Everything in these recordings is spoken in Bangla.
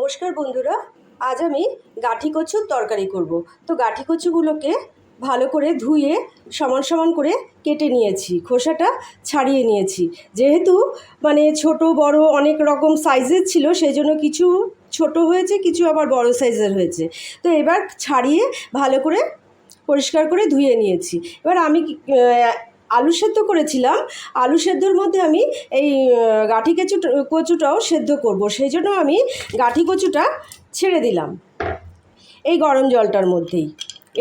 নমস্কার বন্ধুরা, আজ আমি গাঠি কচুর তরকারি করব। তো গাঠি কচুগুলোকে ভালো করে ধুয়ে সমান সমান করে কেটে নিয়েছি, খোসাটা ছাড়িয়ে নিয়েছি। যেহেতু মানে ছোট, বড় অনেক রকম সাইজের ছিল সেই জন্য কিছু ছোট হয়েছে, কিছু আবার বড় সাইজের হয়েছে। তো এবার ছাড়িয়ে ভালো করে পরিষ্কার করে ধুয়ে নিয়েছি। এবার আমি আলু সেদ্ধ করেছিলাম। আলু সেদ্ধর মধ্যে আমি এই গাঁঠি কচু, কচুটাও সেদ্ধ করব। সেই জন্য আমি গাঠি কচুটা ছেড়ে দিলাম। এই গরম জলটার মধ্যেই।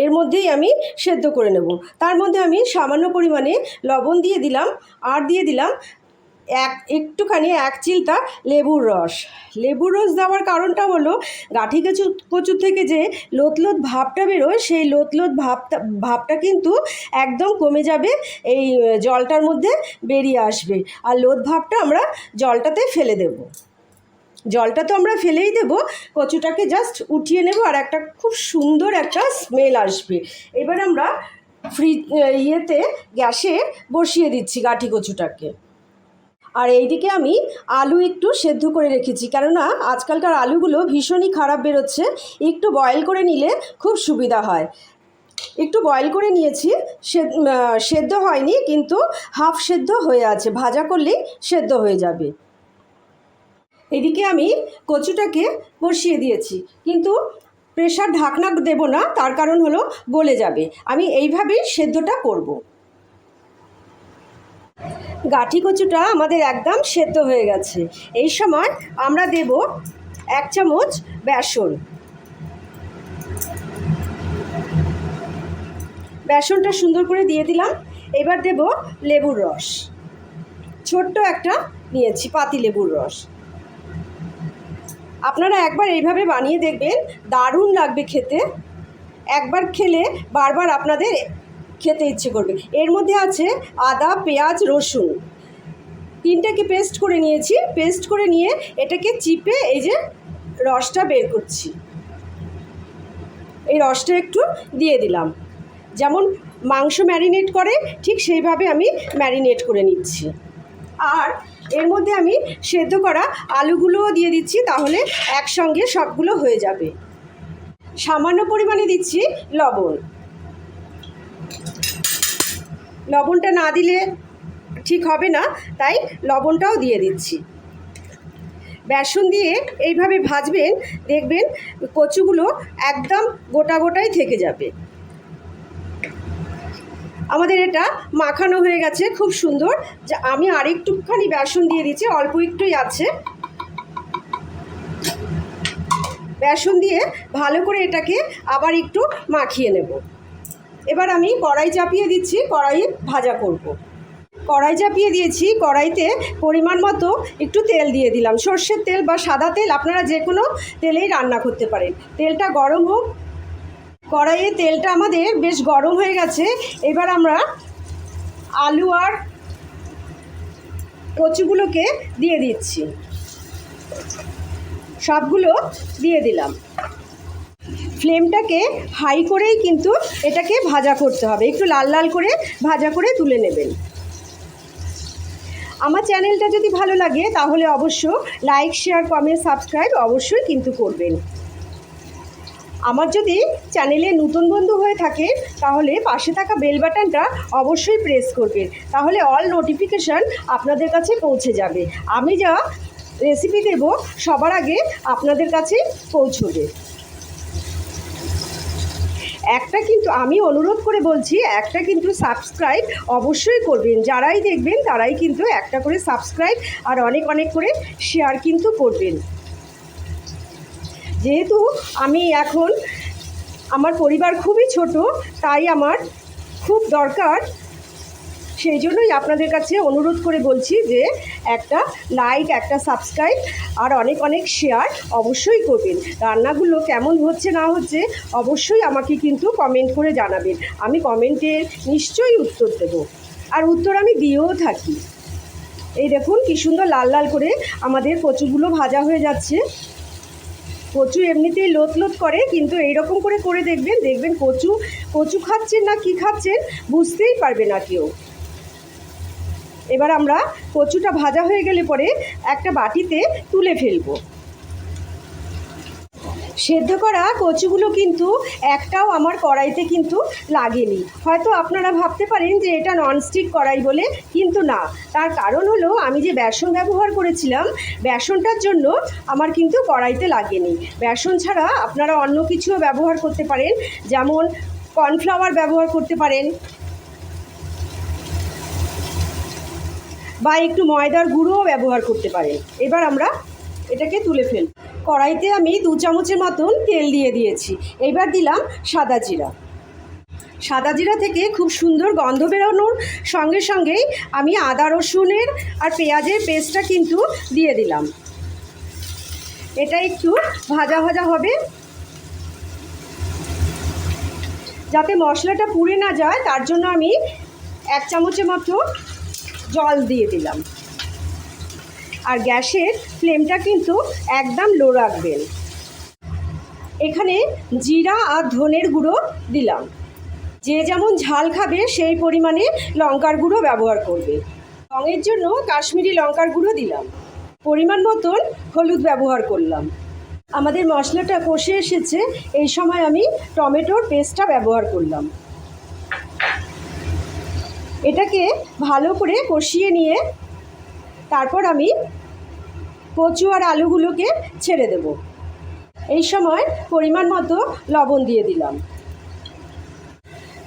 এর মধ্যেই আমি সেদ্ধ করে নেব। তার মধ্যে আমি সামান্য পরিমাণে লবণ দিয়ে দিলাম, আর দিয়ে দিলাম এক, একটুখানি এক চিলতা লেবুর রস। লেবুর রস দেওয়ার কারণটা হলো, গাঠি কচু কচুর থেকে যে লোত লোত ভাবটা বেরোয়, সেই লোত লোত ভাবটা ভাবটা কিন্তু একদম কমে যাবে, এই জলটার মধ্যে বেরিয়ে আসবে। আর লোত ভাবটা আমরা জলটাতে ফেলে দেবো। জলটা তো আমরা ফেলেই দেবো, কচুটাকে জাস্ট উঠিয়ে নেব আর একটা খুব সুন্দর একটা স্মেল আসবে। এবার আমরা ফ্রি ইয়েতে গ্যাসে বসিয়ে দিচ্ছি গাঠি কচুটাকে। আর এইদিকে আমি আলু একটু সেদ্ধ করে রেখেছি। কেননা আজকালকার আলুগুলো ভীষণই খারাপ বেরোচ্ছে। একটু বয়েল করে নিলে খুব সুবিধা হয়। একটু বয়েল করে নিয়েছি। সেদ্ধ হয়নি কিন্তু হাফ সেদ্ধ হয়ে আছে। ভাজা করলেই সেদ্ধ হয়ে যাবে। এদিকে আমি কচুটাকে বসিয়ে দিয়েছি। কিন্তু প্রেশার ঢাকনা দেব না, তার কারণ হলো গলে যাবে। আমি এইভাবেই সেদ্ধটা করব। গাঠি কচুটা আমাদের একদম সেদ্ধ হয়ে গেছে। এই সময় আমরা দেব এক চামচ বেসন। বেসনটা সুন্দর করে দিয়ে দিলাম। এবার দেব লেবুর রস। ছোট্ট একটা নিয়েছি, পাতি লেবুর রস। আপনারা একবার এইভাবে বানিয়ে দেখবেন, দারুণ লাগবে খেতে। একবার খেলে বারবার আপনাদের খেতে ইচ্ছে করবে। এর মধ্যে আছে আদা, পেঁয়াজ, রসুন। তিনটাকে পেস্ট করে নিয়েছি? পেস্ট করে নিয়ে এটাকে চিপে এই যে রসটা বের করছি। এই রসটা একটু দিয়ে দিলাম। যেমন মাংস ম্যারিনেট করে, ঠিক সেইভাবে আমি ম্যারিনেট করে নিচ্ছি। আর এর মধ্যে আমি সেদ্ধ করা আলুগুলোও দিয়ে দিচ্ছি, তাহলে একসঙ্গে সবগুলো হয়ে যাবে। সামান্য পরিমাণে দিচ্ছি লবণ। লবণটা না দিলে ঠিক হবে না, তাই লবণটাও দিয়ে দিচ্ছি। বেসন দিয়ে এইভাবে ভাজবেন, দেখবেন কচুগুলো একদম গোটা গোটাই থেকে যাবে। আমাদের এটা মাখানো হয়ে গেছে, খুব সুন্দর। যা আমি আরেকটুখানি বেসন দিয়ে দিচ্ছি, অল্প একটুই আছে। বেসন দিয়ে ভালো করে এটাকে আবার একটু মাখিয়ে নেব। এবার আমি কড়াই চাপিয়ে দিচ্ছি কড়াই ভাজা করব। কড়াই চাপিয়ে দিয়েছি, কড়াইতে পরিমাণ মতো একটু তেল দিয়ে দিলাম। সর্ষের তেল বা সাদা তেল আপনারা যে কোনো তেলেই রান্না করতে পারেন। তেলটা গরম হোক। কড়াইয়ে তেলটা আমাদের বেশ গরম হয়ে গেছে। এবার আমরা আলু আর কচুগুলোকে দিয়ে দিচ্ছি। সবগুলো দিয়ে দিলাম। ফ্লেমটাকে হাই করেই কিন্তু এটাকে ভাজা করতে হবে। একটু লাল লাল করে ভাজা করে তুলে নেবেন। আমার চ্যানেলটা যদি ভালো লাগে, তাহলে অবশ্য লাইক, শেয়ার, কমেন্ট, সাবস্ক্রাইব অবশ্যই কিন্তু করবেন। আমার যদি চ্যানেলে নতুন বন্ধু হয়ে থাকে, তাহলে পাশে থাকা বেল বাটনটা অবশ্যই প্রেস করবেন। তাহলে অল নোটিফিকেশান আপনাদের কাছে পৌঁছে যাবে। আমি যা রেসিপি দেব, সবার আগে আপনাদের কাছে পৌঁছবে। একটা কিন্তু আমি অনুরোধ করে বলছি, একটা কিন্তু সাবস্ক্রাইব অবশ্যই করবেন। যারাই দেখবেন, তারাই কিন্তু একটা করে সাবস্ক্রাইব আর অনেক অনেক করে শেয়ার কিন্তু করবেন। যেহেতু আমি এখন, আমার পরিবার খুবই ছোট, তাই আমার খুব দরকার সেই জন্যই আপনাদের কাছে অনুরোধ করে বলছি যে একটা লাইক একটা সাবস্ক্রাইব আর অনেক অনেক শেয়ার অবশ্যই করবেন। রান্নাগুলো কেমন হচ্ছে, না হচ্ছে অবশ্যই আমাকে কিন্তু কমেন্ট করে জানাবেন। আমি কমেন্টে নিশ্চয়ই উত্তর দেব। আর উত্তর আমি দিয়েও থাকি। এই দেখুন কি সুন্দর লাল লাল করে আমাদের কচুগুলো ভাজা হয়ে যাচ্ছে। কচু এমনিতেই লোত লোত করে, কিন্তু এইরকম করে করে দেখবেন দেখবেন কচু কচু খাচ্ছেন না কি খাচ্ছেন বুঝতেই পারবে না কেউ। এবার আমরা কচুটা ভাজা হয়ে গেলে পরে একটা বাটিতে তুলে ফেলব। সেদ্ধ করা কচুগুলো কিন্তু একটাও আমার কড়াইতে কিন্তু লাগেনি। হয়তো আপনারা ভাবতে পারেন যে এটা ননস্টিক কড়াই বলে, কিন্তু না। তার কারণ হলো আমি যে বেসন ব্যবহার করেছিলাম, বেসনটার জন্য আমার কিন্তু কড়াইতে লাগেনি। বেসন ছাড়া আপনারা অন্য কিছুও ব্যবহার করতে পারেন, যেমন কর্নফ্লাওয়ার ব্যবহার করতে পারেন। বা একটু ময়দার গুঁড়োও ব্যবহার করতে পারেন। এবার আমরা এটাকে তুলে ফেল কড়াইতে আমি দু চামচের মতন তেল দিয়ে দিয়েছি। এবার দিলাম সাদা জিরা। সাদা জিরা থেকে খুব সুন্দর গন্ধ বেরোনোর সঙ্গে সঙ্গেই আমি আদা, রসুনের আর পেঁয়াজের পেস্টটা কিন্তু দিয়ে দিলাম। এটা একটু ভাজা ভাজা হবে। যাতে মশলাটা পুড়ে না যায়, তার জন্য আমি এক চামচের মতো জল দিয়ে দিলাম। আর গ্যাসের ফ্লেমটা কিন্তু একদম লো রাখবেন। এখানে জিরা আর ধনের গুঁড়ো দিলাম। যে যেমন ঝাল খাবে সেই পরিমাণে লঙ্কার গুঁড়ো ব্যবহার করবে। রঙের জন্য কাশ্মীরি লঙ্কার গুঁড়ো দিলাম। পরিমাণ মতন হলুদ ব্যবহার করলাম। আমাদের মশলাটা কষে এসেছে। এই সময় আমি টমেটোর পেস্টটা ব্যবহার করলাম। এটাকে ভালো করে কষিয়ে নিয়ে তারপর আমি কচু আর আলুগুলোকে ছেড়ে দেব। এই সময় পরিমাণ মতো লবণ দিয়ে দিলাম।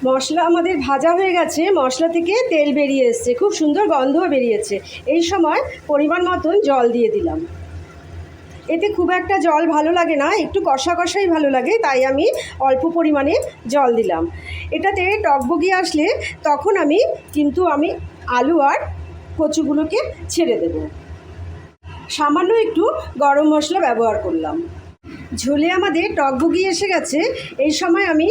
মশলা আমাদের ভাজা হয়ে গেছে, মশলা থেকে তেল বেরিয়ে এসছে, খুব সুন্দর গন্ধও বেরিয়েছে। এই সময় পরিমাণ মতন জল দিয়ে দিলাম। এতে খুব একটা জল ভালো লাগে না, একটু কষা কষাই ভালো লাগে, তাই আমি অল্প পরিমাণে জল দিলাম। এটাতে টকবগি আসলে তখন আমি, কিন্তু আমি আলু আর কচুগুলোকে ছেড়ে দেব। সামান্য একটু গরম মশলা ব্যবহার করলাম। ঝোলে আমাদের টকবগি এসে গেছে, এই সময় আমি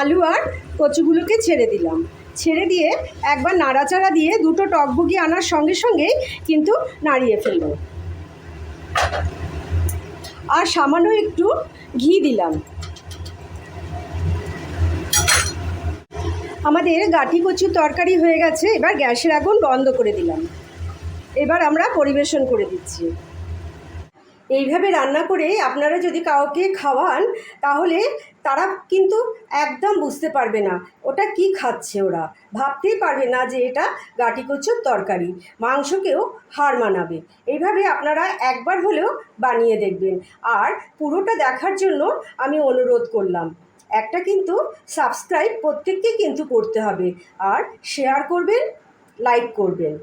আলু আর কচুগুলোকে ছেড়ে দিলাম। ছেড়ে দিয়ে একবার নাড়াচাড়া দিয়ে দুটো টকবগি আনার সঙ্গে সঙ্গেই কিন্তু নাড়িয়ে ফেলব। আর সামান্য একটু ঘি দিলাম। আমাদের গাঠি কচুর তরকারি হয়ে গেছে, এবার গ্যাসের আগুন বন্ধ করে দিলাম। এবার আমরা পরিবেশন করে দিচ্ছি। এইভাবে রান্না করে আপনারা যদি কাউকে খাওয়ান, তাহলে তারা কিন্তু একদম বুঝতে পারবে না ওটা কি খাচ্ছে ওরা। ভাবতেই পারবে না যে এটা গাটি কচুর তরকারি, মাংসকেও হার মানাবে। এইভাবে আপনারা একবার হলেও বানিয়ে দেখবেন। আর পুরোটা দেখার জন্য আমি অনুরোধ করলাম, একটা কিন্তু সাবস্ক্রাইব প্রত্যেককে কিন্তু করতে হবে। আর শেয়ার করবেন, লাইক করবেন।